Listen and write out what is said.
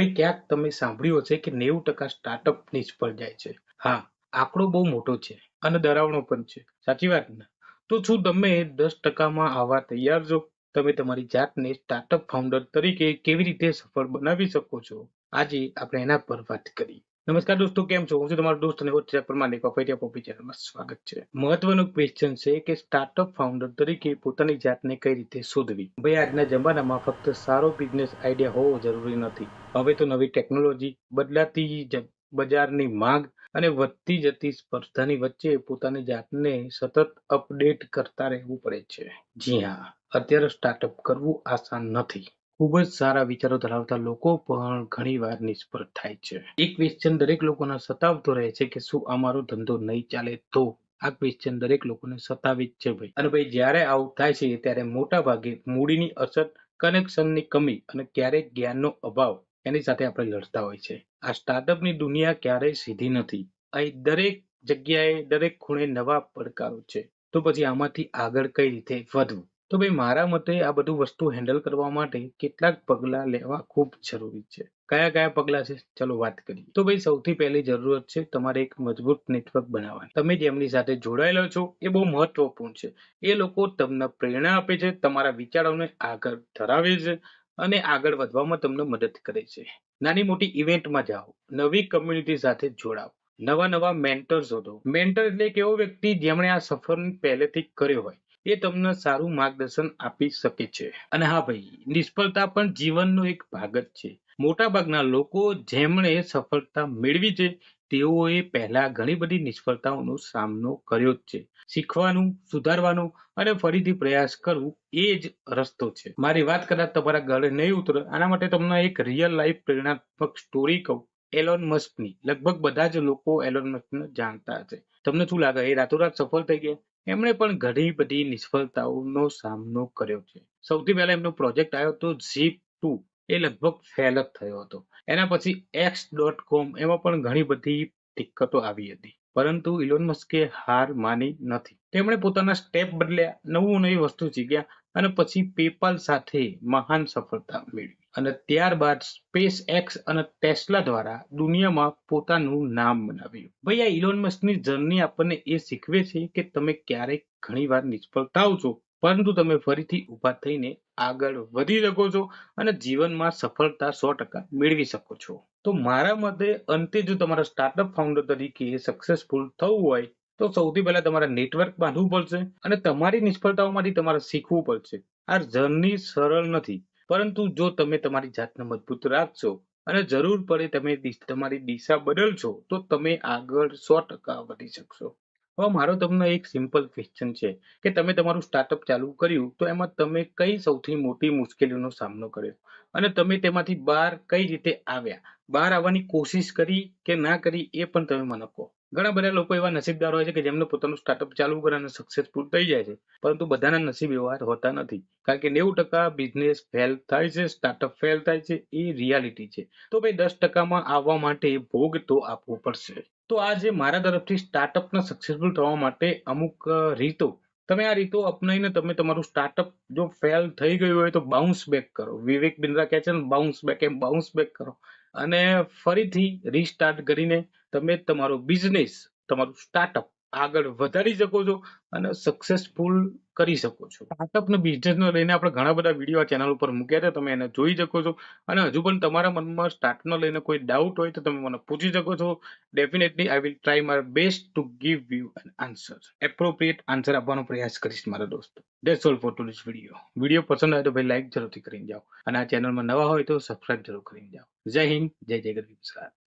ભાઈ, ક્યાંક તમે સાંભળ્યું હશે કે નેવું ટકા સ્ટાર્ટઅપ નિષ્ફળ જાય છે. હા, આંકડો બહુ મોટો છે અને ડરાવણો પણ છે. સાચી વાત ને? તો શું તમે દસ ટકામાં આવવા તૈયાર છો? તમે તમારી જાતને સ્ટાર્ટઅપ ફાઉન્ડર તરીકે કેવી રીતે સફળ બનાવી શકો છો? આજે આપણે એના પર વાત કરી નમસ્કાર દોસ્તો, કેમ છો? હું છું તમારો દોસ્ત અને હોસ્ટ પ્રમાણિક પફેટિયા પોપી ચેનલમાં સ્વાગત છે. મહત્વનો ક્વેશ્ચન છે કે સ્ટાર્ટઅપ ફાઉન્ડર તરીકે પોતાની જાતને કઈ રીતે શોધવી? ભાઈ, આજના જમાનામાં ફક્ત સારો બિઝનેસ આઈડિયા હોવો જરૂરી નથી. હવે તો નવી ટેકનોલોજી બદલાતી બજારની માંગ અને વધતી જતી સ્પર્ધાની વચ્ચે પોતાની જાતને સતત અપડેટ કરતા રહેવું પડે છે. જી હા, અત્યારે સ્ટાર્ટઅપ કરવું આસાન નથી. ખૂબ જ સારા વિચારો ધરાવતા લોકો પણ ઘણીવાર નિષ્ફળ થાય છે. એક ક્વેશ્ચન દરેક લોકોને સતાવતો રહે છે કે શું અમારો ધંધો નહીં ચાલે તો? આ ક્વેશ્ચન દરેક લોકોને સતાવે જ છે ભાઈ. અને ભાઈ, જ્યારે આવું થાય છે ત્યારે મોટા ભાગે મૂડીની અસર કનેક્શનની કમી અને ક્યારેક જ્ઞાનનો અભાવ એની સાથે આપણે લડતા હોય છે. આ સ્ટાર્ટઅપની દુનિયા ક્યારેય સીધી નથી. અહીં દરેક જગ્યાએ, દરેક ખૂણે નવા પડકારો છે. તો પછી આમાંથી આગળ કઈ રીતે વધવું? તો ભાઈ મારા મતે આ બધું વસ્તુ હેન્ડલ કરવા માટે કેટલાક પગલાં લેવા ખૂબ જરૂરી છે. કયા કયા પગલાં છે? ચલો વાત કરીએ. તો ભાઈ સૌથી પહેલી જરૂરત છે તમારે એક મજબૂત નેટવર્ક બનાવવાનું. તમે જેમની સાથે જોડાયેલા છો એ બહુ મહત્વપૂર્ણ છે. એ લોકો તમને પ્રેરણા આપે છે, તમારા વિચારોને આગળ ધરાવે છે અને આગળ વધવામાં તમને મદદ કરે છે. નાની મોટી ઇવેન્ટમાં જાઓ, નવી કમ્યુનિટી સાથે જોડાઓ, નવા નવા મેન્ટર શોધો. મેન્ટર એટલે એક એવો વ્યક્તિ જેમણે આ સફર પહેલેથી કર્યો હોય. એ તમને સારું માર્ગદર્શન આપી શકે છે. અને હા ભાઈ, નિષ્ફળતા પણ જીવનનો એક ભાગ જ છે. મોટા ભાગના લોકો જેમણે સફળતા મેળવી છે, તેઓએ પહેલા ઘણી બધી નિષ્ફળતાઓનો સામનો કર્યો જ છે. શીખવાનું, સુધારવાનું અને ફરીથી પ્રયાસ કરવું એ જ રસ્તો છે. મારી વાત કદાચ તમારા ગળે નહીં ઉતરે, આના માટે તમને એક રિયલ લાઈફ પ્રેરણાત્મક સ્ટોરી કહું. એલોન મસ્કની લગભગ બધા જ લોકો એલોન મસ્કને જાણતા હશે. તમને શું લાગે, એ રાતોરાત સફળ થઈ ગયા? એમણે પણ ઘણી બધી નિષ્ફળતાઓનો સામનો કર્યો છે. સૌથી પહેલા એમનો પ્રોજેક્ટ આવ્યો હતો ઝીપ ટુ, એ લગભગ ફેલ જ થયો હતો. એના પછી એક્સ ડોટ કોમ એમાં પણ ઘણી બધી દિક્કતો આવી હતી. પરંતુ ઇલોન મસ્કે હાર માની નથી. તેમણે પોતાના સ્ટેપ બદલ્યા, નવું નવી વસ્તુ શીખ્યા અને પછી પેપાલ સાથે મહાન સફળતા મેળવી. અને ત્યારબાદ સ્પેસ એક્સ અને ટેસ્લા દ્વારા દુનિયામાં પોતાનું નામ બનાવ્યું. ભાઈ આ ઇલોન મસ્કની જર્ની આપણને એ શીખવે છે કે તમે ક્યારેક ઘણીવાર નિષ્ફળ થાવ છો, પરંતુ તમે ફરીથી ઊભા થઈને આગળ વધી શકો છો અને જીવનમાં સફળતા સો ટકા મેળવી શકો છો. તો મારા મતે અંતે જો તમારા સ્ટાર્ટઅપ ફાઉન્ડર તરીકે સક્સેસફુલ થવું હોય, તો સૌથી પહેલા તમારે નેટવર્ક બાંધવું પડશે અને તમારી નિષ્ફળતાઓમાંથી તમારે શીખવું પડશે. આ જર્ની સરળ નથી. પરંતુ જો તમે તમારી જાતને મજબૂત રાખશો અને જરૂર પડે તમે તમારી દિશા બદલશો, તો તમે આગળ સો ટકા વધી શકશો. હવે મારો તમને એક સિમ્પલ ક્વેશ્ચન છે કે તમે તમારું સ્ટાર્ટઅપ ચાલુ કર્યું, તો એમાં તમે કઈ સૌથી મોટી મુશ્કેલીઓનો સામનો કર્યો? અને તમે તેમાંથી બહાર કઈ રીતે આવ્યા? બહાર આવવાની કોશિશ કરી કે ના કરી એ પણ તમે મને કહો. ઘણા બધા લોકો એવા નસીબદાર હોય છે કે જેમને પોતાનું સ્ટાર્ટઅપ ચાલુ કરે અને સક્સેસફુલ થઈ જાય છે. પરંતુ બધાના નસીબ એવા હોતા નથી. કારણ કે નેવું ટકા બિઝનેસ ફેલ થાય છે સ્ટાર્ટઅપ ફેલ થાય છે, એ રિયાલિટી છે. તો ભાઈ દસ ટકામાં આવવા માટે ભોગ તો આપવો પડશે. તો આજે મારા તરફથી સ્ટાર્ટઅપના સક્સેસફુલ થવા માટે અમુક રીતો તમે આ રીતો અપનાવીને તમે તમારું સ્ટાર્ટઅપ જો ફેલ થઈ ગયું હોય તો બાઉન્સ બેક કરો. વિવેક બિન્દ્રા કહે છે ને બાઉન્સ બેક એમ બાઉન્સ બેક કરો. અને ફરીથી રીસ્ટાર્ટ કરીને તમે તમારો બિઝનેસ તમારું સ્ટાર્ટઅપ આગળ વધારી શકો છો અને સક્સેસફુલ કરી શકો છો. સ્ટાર્ટઅપ ને બિઝનેસ નો લઈને આપણે ઘણા બધા વીડિયો આ ચેનલ ઉપર મૂક્યા છે, તમે એને જોઈ શકો છો. અને હજુ પણ તમારા મનમાં સ્ટાર્ટ ને લઈને કોઈ ડાઉટ હોય તો તમે મને પૂછી શકો છો. Definitely I will try my best to give you an answer appropriate answer આપવાનો પ્રયાસ કરીશ, મારા દોસ્તો. That's all for today's video video પસંદ આવે તો ભાઈ લાઈક જરૂરથી કરીને જાઓ. અને આ ચેનલમાં નવા હોય તો સબસ્ક્રાઇબ જરૂર કરીને જાઓ. જય હિન્દ, જય જય ગરવી